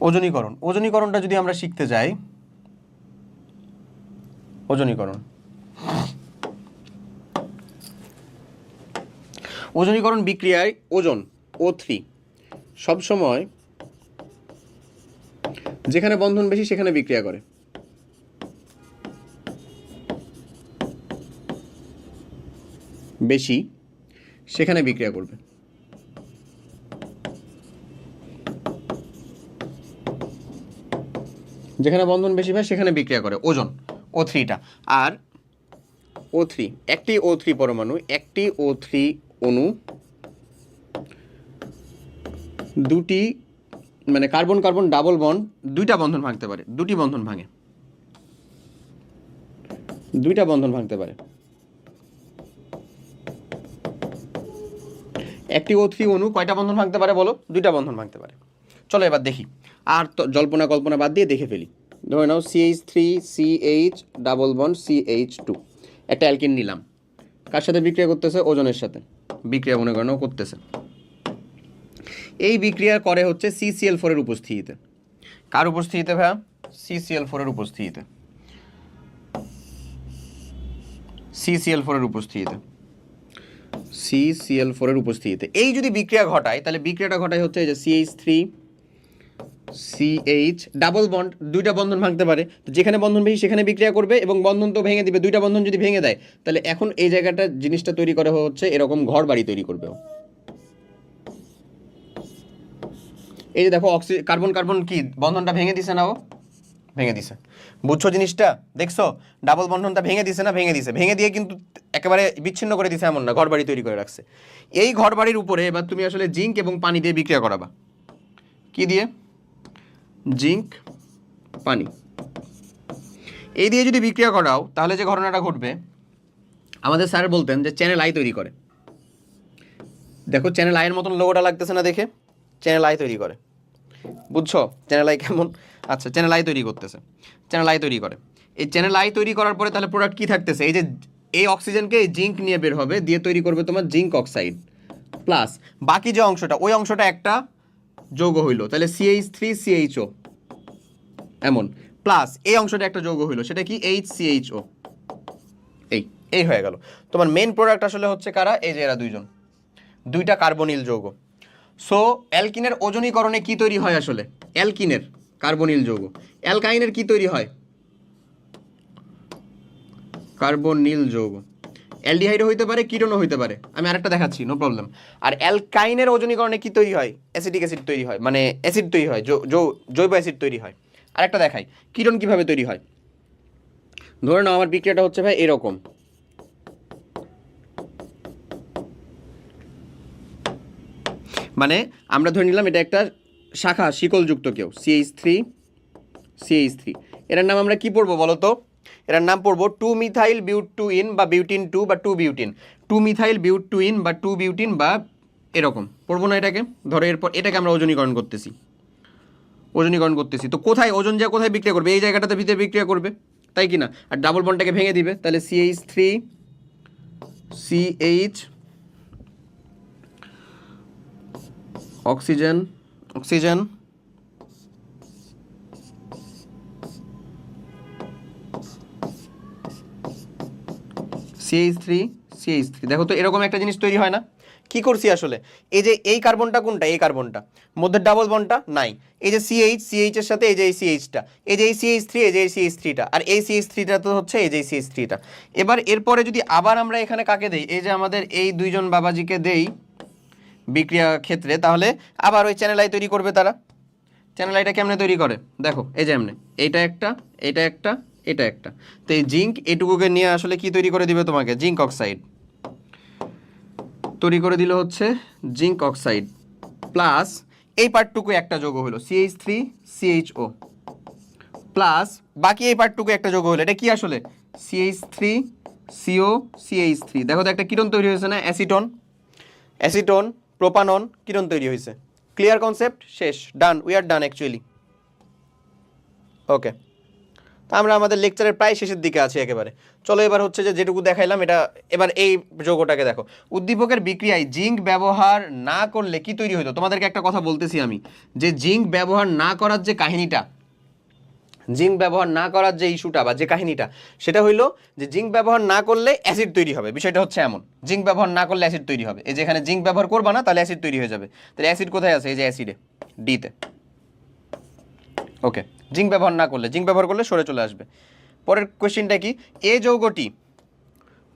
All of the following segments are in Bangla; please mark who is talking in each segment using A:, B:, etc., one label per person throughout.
A: ওজনীকরণ। ওজনীকরণটা যদি আমরা শিখতে যাই, ওজনীকরণ। ওজনীকরণ বিক্রিয়ায় ওজন ও থ্রি সবসময় যেখানে বন্ধন বেশি, সেখানে বিক্রিয়া করে। বেশি, সেখানে বিক্রিয়া করবে। যেখানে বন্ধন বেশি হয়, সেখানে বিক্রিয়া করে। ওজন ও থ্রিটা আর ও থ্রি একটি ও থ্রি পরমাণু, একটি ও থ্রি অণু, দুটি মানে কার্বন কার্বন, ডাবল বন্ড, দুইটা বন্ধন ভাঙতে পারে। দুটি বন্ধন ভাঙে। দুইটা বন্ধন ভাঙতে পারে। একটি ও থ্রি অণু কয়টা বন্ধন ভাঙতে পারে বলো? দুইটা বন্ধন ভাঙতে পারে। চলো এবার দেখি। আর জল্পনা কল্পনা বাদ দিয়ে দেখে ফেলি। ধরে নাও CH three CH double bond CH two একটা অ্যালকিন নিলাম। কার সাথে বিক্রিয়া করতেছে? ওজনের সাথে। বিক্রিয়া মনে করেন করতেছে। এই বিক্রিয়া করে হচ্ছে সিসিএল ফোরের উপস্থিতিতে। কার উপস্থিতিতে ভাইয়া? সিসিএল ফোরের উপস্থিতিতে। সিসিএল ফোরের উপস্থিতিতে। সিসিএল ফোরের উপস্থিতিতে। এই যদি বিক্রিয়া ঘটায়, তাহলে বিক্রিয়াটা ঘটায় হচ্ছে যে CH three CH double bond দুইটা বন্ধন ভাঙতে পারে। তো যেখানে বন্ধন বেশি, সেখানে বিক্রিয়া করবে এবং বন্ধন তো ভেঙে দিবে। দুইটা বন্ধন যদি ভেঙে দেয়, তাহলে এখন এই জায়গাটা জিনিসটা তৈরি করা হচ্ছে, এরকম ঘর বাড়ি তৈরি করবে। এই যে দেখো, অক্সি, কার্বন কার্বন কি? বন্ধনটা ভেঙে দিছে না ও? ভেঙে দিছে। বুঝছ জিনিসটা? দেখছ? ডাবল বন্ধনটা ভেঙে দিছে না ভেঙে দিছে? ভেঙে দিয়ে কিন্তু একেবারে বিচ্ছিন্ন করে দিছে এমন না, ঘর বাড়ি তৈরি করে রাখছে। এই ঘর বাড়ির উপরে এবার তুমি আসলে জিঙ্ক এবং পানি দিয়ে বিক্রিয়া করাবা। কি দিয়ে? জিঙ্ক, পানি। এই দিয়ে যদি বিক্রিয়া করাও, তাহলে যে ঘটনাটা ঘটবে, আমাদের স্যার বলতেন যে চ্যানেল আই তৈরি করে। দেখো চ্যানেল আইয়ের মতন লোগোটা লাগতেছে না দেখে চ্যানেল আই তৈরি করে। বুঝছ? চ্যানেল আই কেমন? আচ্ছা চ্যানেল আই তৈরি করতেছে। চ্যানেল আই তৈরি করে। এই চ্যানেল আই তৈরি করার পরে তাহলে প্রোডাক্ট কী থাকতেছে? এই যে, এই অক্সিজেনকে এই জিঙ্ক নিয়ে বের হবে, দিয়ে তৈরি করবে তোমার জিঙ্ক অক্সাইড প্লাস বাকি যে অংশটা, ওই অংশটা একটা যৌগ হইল। তাহলে সিএইচ থ্রি সিএইচও এমন। প্লাস এই অংশটা একটা যৌগ হইল। সেটা কি? এইচ সিএইচও এই এই হয়ে গেল। তোমার মেন প্রোডাক্ট আসলে হচ্ছে কারা? এই যে এরা দুইজন। দুইটা কার্বনিল যৌগ। সো অ্যালকিনের ওজনীকরণে কি তৈরি হয় আসলে? অ্যালকিনের কার্বনিল যৌগ। অ্যালকাইনের কি তৈরি হয়? কার্বনিল যৌগ। অ্যালডিহাইডও হইতে পারে কিটোনও হইতে পারে। আমি আরেকটা দেখাচ্ছি নো প্রবলেম আর অ্যালকাইনের ওজনীকরণে কি তৈরি হয়? অ্যাসিডিক অ্যাসিড তৈরি হয় মানে অ্যাসিড তৈরি হয় জৈব অ্যাসিড তৈরি হয়। আরেকটা দেখাই কিটোন কীভাবে তৈরি হয়? ধরে নাও, আমার বিক্রিয়াটা হচ্ছে ভাই এরকম। মানে আমরা ধরে নিলাম, এটা একটা শাখা শিকলযুক্ত কেউ সিএইচ থ্রি সিএইচ থ্রি এটার নাম আমরা কি পড়ব বলো তো? এটার নাম পড়ব two methyl but two ene বা বিউটিন টু বা two butene two methyl but two ene বা টু বিউটিন বা এরকম। পড়ব না এটাকে। ধরো এরপর এটাকে আমরা ওজনীকরণ করতেছি। ওজনীকরণ করতেছি। তো কোথায় ওজন যা কোথায় বিক্রিয়া করবে? এই জায়গাটাতে ভিতরে বিক্রিয়া করবে। তাই কি না? আর ডাবল বন্ডটাকে ভেঙে দিবে। তাহলে CH three CH oxygen oxygen CH three CH three দেখো তো, এরকম একটা জিনিস তৈরি হয় না। কি করছি আসলে? এই যে এই কার্বনটা কোনটা? এই কার্বনটা। মধ্যে ডাবল বনটা নাই। এই যে সিএইচ এর সাথে এই যে এই সিএইচটা এই যে এই সিএইচ থ্রি এই যে এই সিএইচ থ্রিটা আর এই সিএইচ থ্রিটা তো হচ্ছে এই যে এই সিএইচ থ্রিটা এবার এরপরে যদি আবার আমরা এখানে কাকে দেই? এই যে আমাদের এই দুইজন বাবাজিকে দেই বিক্রিয়া ক্ষেত্রে, তাহলে আবার ওই চ্যানেল আই তৈরি করবে তারা। চ্যানেল আইটা কেমনে তৈরি করে? দেখো, এই যে এমনি। এইটা একটা এটা একটা এটা একটা। তো এই জিঙ্ক এটুকুকে নিয়ে আসলে কি তৈরি করে দিবে তোমাকে? Zinc oxide. তৈরি করে দিল হচ্ছে জিঙ্ক অক্সাইড প্লাস এই পার্টটুকু একটা যোগ হলো সিএইচ থ্রি সিএইচও প্লাস বাকি এই পার্টটুকু একটা যোগ হলো, এটা কি আসলে? CH three CO CH three দেখো তো একটা কিরণ তৈরি হয়েছে না? অ্যাসিটন। অ্যাসিটন, প্রোপানন, কিরণ তৈরি হয়েছে। ক্লিয়ার কনসেপ্ট শেষ। ডান উই আর ডান অ্যাকচুয়ালি ওকে তা আমরা আমাদের লেকচারের প্রায় শেষের দিকে আছি একেবারে। চলো এবার হচ্ছে যে যেটুকু দেখাইলাম, এটা এবার এই যৌগটাকে দেখো। উদ্দীপকের বিক্রিয়ায় জিঙ্ক ব্যবহার না করলে কি তৈরি হতো তোমাদেরকে একটা কথা বলতেছি আমি, যে জিঙ্ক ব্যবহার না করার যে কাহিনীটা, জিঙ্ক ব্যবহার না করার যে ইস্যুটা বা যে কাহিনীটা, সেটা হইল যে জিঙ্ক ব্যবহার না করলে অ্যাসিড তৈরি হবে। বিষয়টা হচ্ছে এমন, জিঙ্ক ব্যবহার না করলে অ্যাসিড তৈরি হবে। এই যে এখানে জিঙ্ক ব্যবহার করবা না, তাহলে অ্যাসিড তৈরি হয়ে যাবে। তাহলে অ্যাসিড কোথায় আছে? এই যে অ্যাসিডে ডিতে ওকে জিঙ্ক ব্যবহার না করলে জিঙ্ক ব্যবহার করলে সরে চলে আসবে। পরের কোয়েশ্চেনটা কি? এ যৌগটি,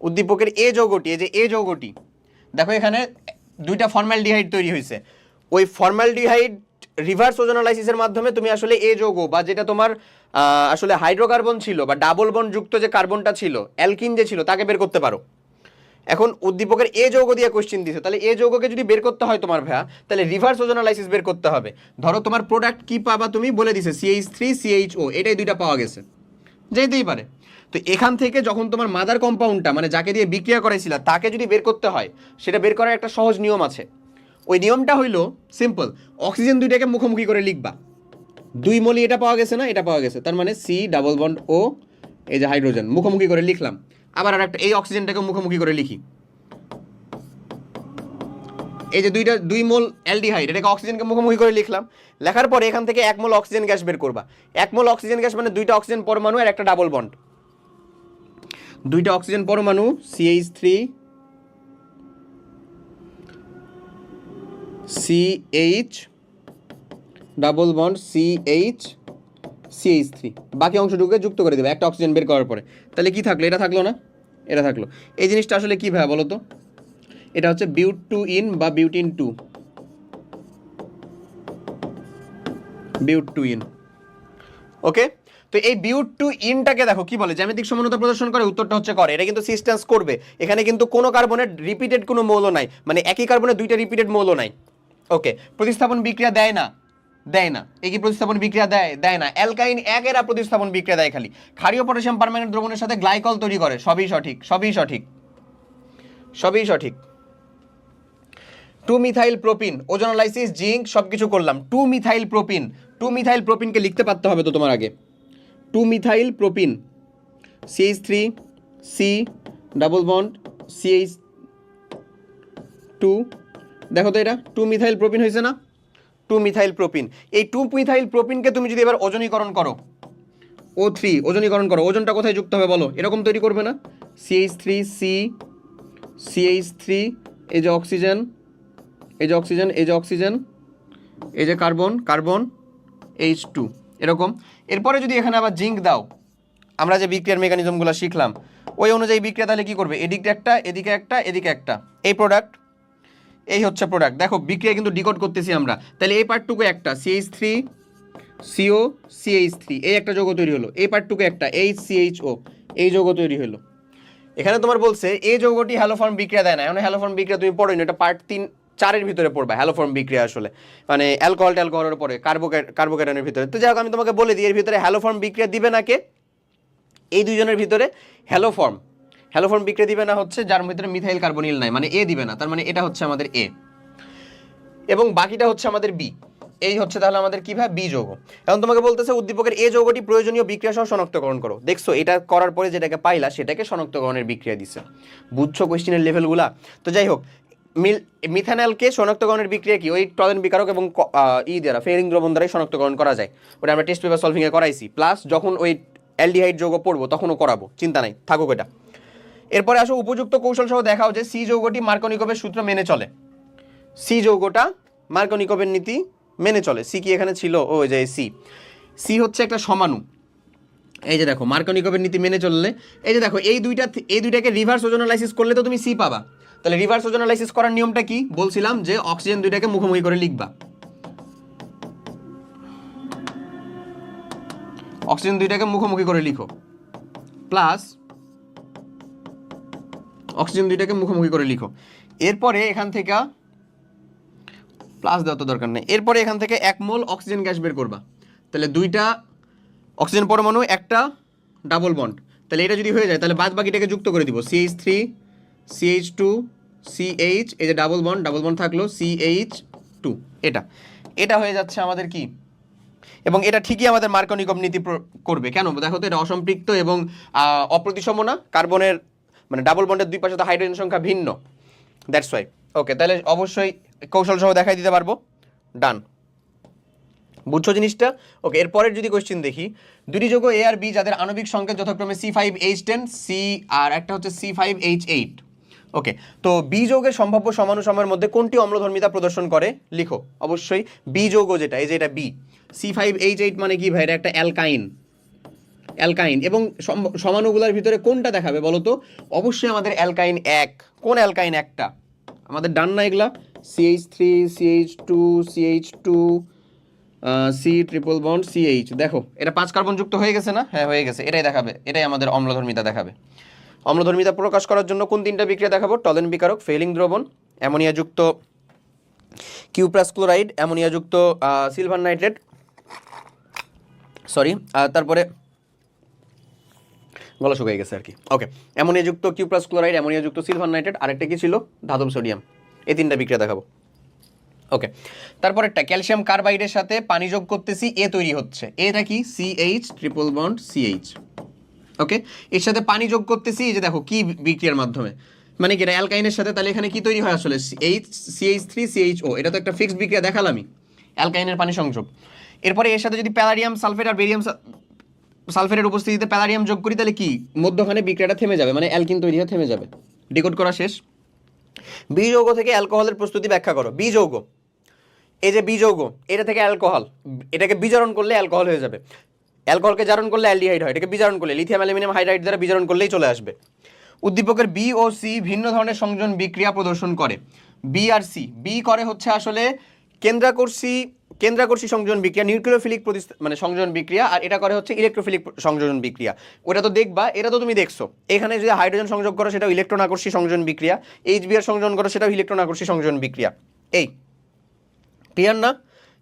A: উদ্দীপকের এ যৌগটি, এই যে এ যৌগটি, দেখো এখানে দুইটা ফর্মালডিহাইড তৈরি হয়েছে। ওই ফর্মালডিহাইড রিভার্স ওজোনালাইসিসের মাধ্যমে তুমি আসলে এ যৌগ বা যেটা তোমার আসলে হাইড্রোকার্বন ছিল বা ডাবল বন যুক্ত যে কার্বনটা ছিল অ্যালকিন যে ছিল, তাকে বের করতে পারো। এখন উদ্দীপকের এ যৌগ দিয়ে কোশ্চেন দিছে। তাহলে এ যৌগকে যদি বের করতে হয় তোমার ভাইয়া, তাহলে রিভার্স ওজোনালাইসিস বের করতে হবে। ধরো তোমার প্রোডাক্ট কি পাবা তুমি? বলে দিছে সিএইচ থ্রি সিএইচ ও এটাই দুইটা পাওয়া গেছে। যেতেই পারে। তো এখান থেকে যখন তোমার মাদার কম্পাউন্ডটা মানে যাকে দিয়ে বিক্রিয়া করাইছিল, তাকে যদি বের করতে হয়, সেটা বের করার একটা সহজ নিয়ম আছে। ওই নিয়মটা হইল সিম্পল অক্সিজেন দুইটাকে মুখোমুখি করে লিখবা। দুই মলি এটা পাওয়া গেছে না? এটা পাওয়া গেছে। তার মানে সি ডাবল বন্ড ও এই যে হাইড্রোজেন মুখোমুখি করে লিখলাম। আবার আর একটা, এই অক্সিজেনটাকে মুখোমুখি করে লিখি। এই যে দুইটা, দুই মোল অ্যালডিহাইড, এটাকে অক্সিজেনকে মুখোমুখি করে লিখলাম। লেখার পরে এখান থেকে এক মোল অক্সিজেন গ্যাস বের করবা। এক মোল অক্সিজেন গ্যাস মানে দুইটা অক্সিজেন পরমাণু আর একটা ডাবল বন্ড। দুইটা অক্সিজেন পরমাণু CH three CH double bond CH CH three বাকি অংশটুকুকে যুক্ত করে দেবে, একটা অক্সিজেন বের করার পরে। তাহলে কি থাকল? এটা থাকল না? এটা থাকল। এই জিনিসটা আসলে কী ভাই বলো তো এটা হচ্ছে বিউট টু ইন বা butene two but two ene okay? তো এই বিউট টু ইনটাকে দেখো, কি বলে? জ্যামিতিক সমানতা প্রদর্শন করে উত্তরটা হচ্ছে করে। এটা কিন্তু সিস্টেন্স করবে। এখানে কিন্তু কোনো কার্বনের রিপিটেড কোনো মৌল নাই। মানে একই কার্বনের দুইটা রিপিটেড মৌল নাই। ওকে? প্রতিস্থাপন বিক্রিয়া দেয় না। দেয় না। কি প্রতিস্থাপন বিক্রিয়া দেয়? দেয় না। অ্যালকাইন একেরা প্রতিস্থাপন বিক্রিয়া দেয় খালি। ক্ষারীয় পটাশিয়াম পারম্যাঙ্গানেট দ্রবণের সাথে গ্লাইকল তৈরি করে। সবই সঠিক সবই সঠিক। সবই সঠিক। Two methyl propene ozonolysis, zinc সব কিছু করলাম। Two methyl propene two methyl প্রোপিনকে লিখতে পারতে হবে তো তোমার আগে। Two methyl propene C H three C double bond C H two দেখো তো এটা টু মিথাইল প্রোপিন হয়েছে না? টু মিথাইল প্রোপিন এই টু মিথাইল প্রোপিনকে তুমি যদি এবার ওজনীকরণ করো ও থ্রি ওজনীকরণ করো, ওজনটা কোথায় যুক্ত হবে বলো? এরকম তৈরি করবে না? CH three C CH three এই যে অক্সিজেন এই যে অক্সিজেন এই যে অক্সিজেন এই যে কার্বন কার্বন এইচ টু এরকম। এরপরে যদি এখানে আবার জিঙ্ক দাও, আমরা যে বিক্রিয়ার মেকানিজমগুলো শিখলাম, ওই অনুযায়ী বিক্রিয়া তাহলে কী করবে? এদিকে একটা এদিকে একটা এদিকে একটা। এই প্রোডাক্ট এই হচ্ছে প্রোডাক্ট দেখো, বিক্রিয়া কিন্তু ডিকোড করতেছি আমরা। তাহলে এই পার্টটুকু একটা CH three CO CH three এই একটা যৌগ তৈরি হলো। এই পার্টটুকু একটা এইচ সিএইচও এই যৌগ তৈরি হলো। এখানে তোমার বলছে, এই যৌগটি হ্যালোফর্ম বিক্রিয়া দেয় না। এখন হ্যালোফর্ম বিক্রিয়া তুমি পড়োনি এটা পার্ট তিন, চারের ভিতরে পড়বা হ্যালোফর্ম বিক্রিয়া আসলে। মানে অ্যালকোহল ট্যালকোহলের পরে কার্বোকে কার্বোকেটনের ভিতরে। তো যাই হোক আমি তোমাকে বলে দিই, এর ভিতরে হ্যালোফর্ম বিক্রিয়া দিবে না কে? এই দুইজনের ভিতরে হ্যালোফর্ম হ্যালোফর্ম বিক্রিয়া দিবে না হচ্ছে, যার ভিতরে মিথাইল কার্বনিল নাই মানে এ দিবে না, তার মানে এটা হচ্ছে আমাদের এ। এবং বাকিটা হচ্ছে আমাদের বি। এই হচ্ছে তাহলে আমাদের কি ভাই? বি যৌগ। এখন তোমাকে বলতেছে, উদ্দীপকের এ যৌগটি প্রয়োজনীয় বিক্রিয়া সহ শনাক্তকরণ করো। দেখছ, এটা করার পরে যেটাকে পাইলা, সেটাকে শনাক্তকরণের বিক্রিয়া দিছে। বুঝছ কোয়েশ্চেনের লেভেলগুলা তো যাই হোক, মিল মিথানলকে শনাক্তকরণের বিক্রিয়া কি? ওই টলেন বিকারক এবং ই দ্বারা, ফেরিং দ্রবণ দ্বারাই শনাক্তকরণ করা যায়। ওটা আমরা টেস্ট পেপার সলভিংয়ে করাইছি। প্লাস যখন ওই অ্যালডিহাইড যৌগ পড়ব, তখনও করাবো। চিন্তা নাই, থাকুক এটা এরপরে আসো উপযুক্ত কৌশল সহ দেখাও যে সি যৌগটি মার্কনিকোভের সূত্র মেনে চলে। সি যৌগটা মার্কনিকোভের নীতি মেনে চলে। সি কি এখানে ছিল? ও যে সি। সি হচ্ছে একটা সমাণু এই যে দেখো, মার্কনিকোভের নীতি মেনে চললে, এই যে দেখো, এই দুইটা এই দুইটাকে রিভার্স ওজোনালাইসিস করলে তো তুমি সি পাবা। তাহলে রিভার্স ওজোনালাইসিস করার নিয়মটা কি? বলছিলাম যে অক্সিজেন দুইটাকে মুখোমুখি করে লিখবা। অক্সিজেন দুইটাকে মুখোমুখি করে লিখো। প্লাস অক্সিজেন দুইটাকে মুখোমুখি করে লিখো। এরপরে এখান থেকে প্লাস দেওয়া তো দরকার নেই। এরপরে এখান থেকে এক মোল অক্সিজেন গ্যাস বের করবা। তাহলে দুইটা অক্সিজেন পরমাণু, একটা ডাবল বন্ড তাহলে এটা যদি হয়ে যায়, তাহলে বাদ বাকিটাকে যুক্ত করে দিব। CH three CH two CH এই যে ডাবল বন্ড ডাবল বন্ড থাকল সিএইচ টু এটা। এটা হয়ে যাচ্ছে আমাদের কি? এবং এটা ঠিকই আমাদের মার্কনিকম নীতি করবে। কেন? দেখো তো এটা অসম্পৃক্ত এবং অপ্রতিসম না। কার্বনের মানে ডাবল বন্ডের দুই পাশে তো হাইড্রোজেন সংখ্যা ভিন্ন। দ্যাটস ওয়াই ওকে তাহলে অবশ্যই কৌশল সহ দেখাই দিতে পারব। ডান বুঝছ জিনিসটা? ওকে এরপরের যদি কোশ্চেন দেখি দুটি যোগ এ আর বি যাদের আণবিক সংকেত যথাক্রমে C five H ten C আর একটা হচ্ছে C five H eight okay তো বি যৌগের সম্ভাব্য সমাণু সময়ের মধ্যে কোনটি অম্লধর্মিতা প্রদর্শন করে? লিখো। অবশ্যই বি যৌগ যেটা, এই যে এটা B C five H eight মানে কি ভাই? এটা একটা অ্যালকাইন অ্যালকাইন এবং সম- সমাণুগুলোর ভিতরে কোনটা দেখাবে বলো তো অবশ্যই আমাদের অ্যালকাইন এক। কোন অ্যালকাইন একটা? আমাদের ডান না এগুলা? CH three CH two CH two C triple bond CH দেখো, এটা পাঁচ কার্বন যুক্ত হয়ে গেছে না? হ্যাঁ হয়ে গেছে। এটাই দেখাবে। এটাই আমাদের অম্লধর্মিতা দেখাবে। অম্লধর্মিতা প্রকাশ করার জন্য কোন তিনটা বিক্রিয়া দেখাবো? টলেন বিকারক ফেলিং দ্রবণ অ্যামোনিয়াযুক্ত কিউপ্রাস ক্লোরাইড অ্যামোনিয়াযুক্ত সিলভার নাইট্রেট, সরি তারপরে গলা শুকিয়ে গেছে আর কি। ওকে অ্যামোনিয়াযুক্ত কিউপ্রাস ক্লোরাইড অ্যামোনিয়াযুক্ত সিলভার নাইট্রেট আরেকটা কি ছিল? ধাতব সোডিয়াম এই তিনটা বিক্রিয়া দেখাবো। ওকে তারপরেরটা ক্যালসিয়াম কার্বাইডের সাথে পানি যোগ করতেছি, এ তৈরি হচ্ছে। এটা কি? CH triple bond CH okay এর সাথে পানি যোগ করতেছি, এই যে দেখো, কি বিক্রিয়ার মাধ্যমে। মানে কি অ্যালকাইনের সাথে, তাহলে এখানে কি তৈরি হয় আসলে? H CH three CH O এটা তো একটা ফিক্সড বিক্রিয়া দেখালামই। অ্যালকাইনের পানি সংযোগ। এরপরে এর সাথে যদি প্যালারিয়াম সালফেট আর বেরিয়াম সালফেটের উপস্থিতিতে প্যালারিয়াম যোগ করি, তাহলে কি? মধ্যখানে বিক্রিয়াটা থেমে যাবে মানে অ্যালকিন তৈরি হয়ে থেমে যাবে। ডিকোড করা শেষ। বি যৌগ থেকে অ্যালকোহলের প্রস্তুতি ব্যাখ্যা করো। বি যৌগ এই যে বি যৌগ এটা থেকে অ্যালকোহল। এটাকে বিজারণ করলে অ্যালকোহল হয়ে যাবে। অ্যালকোহলকে জারণ করলে অ্যালডিহাইড হয়। এটাকে বিজারণ করলে লিথিয়াম, অ্যালুমিনিয়াম হাইড্রাইড দ্বারা বিজারণ করলেই চলে আসবে। উদ্দীপকের বি ও সি ভিন্ন ধরনের সংযোজন বিক্রিয়া প্রদর্শন করে। বি আর সি বি করে হচ্ছে আসলে কেন্দ্রাকর্ষী কেন্দ্রাকর্ষী সংযোজন বিক্রিয়া, নিউক্লিওফিলিক মানে সংযোজন বিক্রিয়া, আর এটা করে হচ্ছে ইলেকট্রোফিলিক সংযোজন বিক্রিয়া। ওটা তো দেখবা, এটা তো তুমি দেখছ। এখানে যদি হাইড্রোজেন সংযোগ করো, সেটাও ইলেকট্রন আকর্ষী সংযোজন বিক্রিয়া। এইচ বিআর সংযোজন করো, সেটাও ইলেকট্রন আকর্ষী সংযোজন বিক্রিয়া। এই, ক্লিয়ার না?